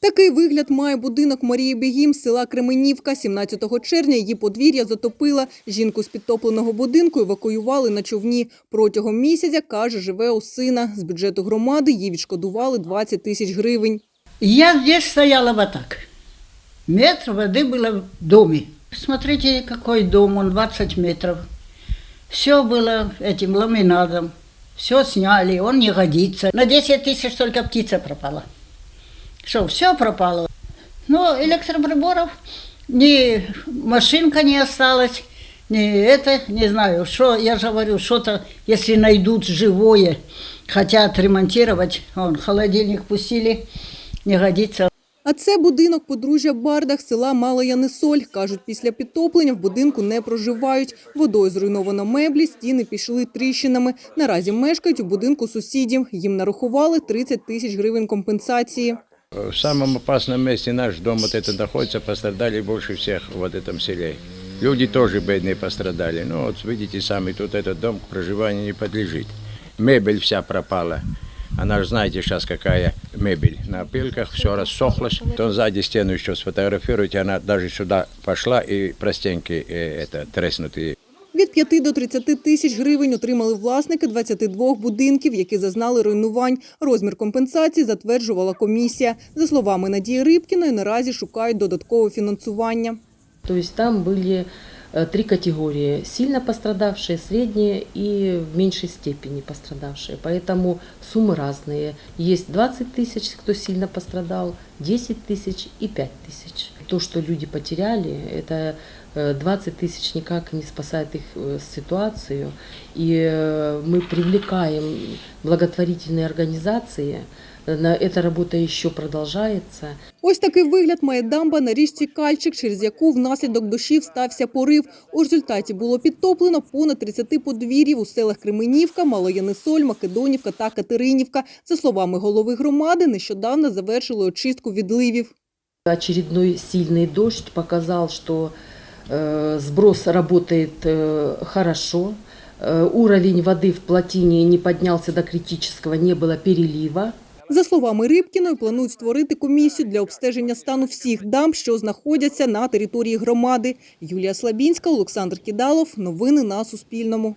Такий вигляд має будинок Марії Бігім з села Кременівка. 17 червня її подвір'я затопила. Жінку з підтопленого будинку евакуювали на човні. Протягом місяця, каже, живе у сина. З бюджету громади їй відшкодували 20 тисяч гривень. Я здесь стояла вот так. Метр воды было в доме. Смотрите, какой дом, он 20 метров. Все было этим ламинатом. Все сняли, он не годится. На 10 тысяч только птица пропала. Что, все пропало. Но электроприборов, ни машинка не осталась, ни это, не знаю, что, я же говорю, что-то, если найдут живое, хотят ремонтировать, он, холодильник пустили, не годится. А це будинок подружжя Бардах села Мала Янисоль. Кажуть, після підтоплення в будинку не проживають. Водою зруйновано меблі, стіни пішли тріщинами. Наразі мешкають у будинку сусідів. Їм нарахували 30 тисяч гривень компенсації. В самом опасном месте наш дом вот это находится, пострадали больше всех в этом селе. Люди тоже бедные пострадали. Ну вот видите сами, тут этот дом к проживанию не подлежит. Мебель вся пропала. Она же знаете сейчас какая мебель. На опилках все рассохлось. То сзади стену еще сфотографируйте, она даже сюда пошла и простенки э, это треснутые. Від 5 до 30 тисяч гривень отримали власники 22 будинків, які зазнали руйнувань. Розмір компенсації затверджувала комісія. За словами Надії Рибкіної, наразі шукають додаткове фінансування. То есть там были э, три категории. Сильно пострадавшие, средние и в меньшей степени пострадавшие. Поэтому суммы разные. Есть 20 тысяч, кто сильно пострадал, 10 тысяч и 5 тысяч. То, что люди потеряли, это э, 20 тысяч никак не спасает их э, ситуацию. И э, мы привлекаем благотворительные организации. На- Эта работа еще продолжается. Ось такий вигляд має дамба на річці Кальчик, через яку внаслідок дощів стався порив. У результаті було підтоплено понад 30 подвір'їв у селах Кременівка, Малоянисоль, Македонівка та Катеринівка. За словами голови громади, нещодавно завершили очистку відливів. Очередной сильный дождь показал, что э, сброс работает э, хорошо. Э, уровень воды в плотине не поднялся до критического, не было перелива. За словами Рибкіної, планують створити комісію для обстеження стану всіх дам, що знаходяться на території громади. Юлія Слабінська, Олександр Кідалов. Новини на Суспільному.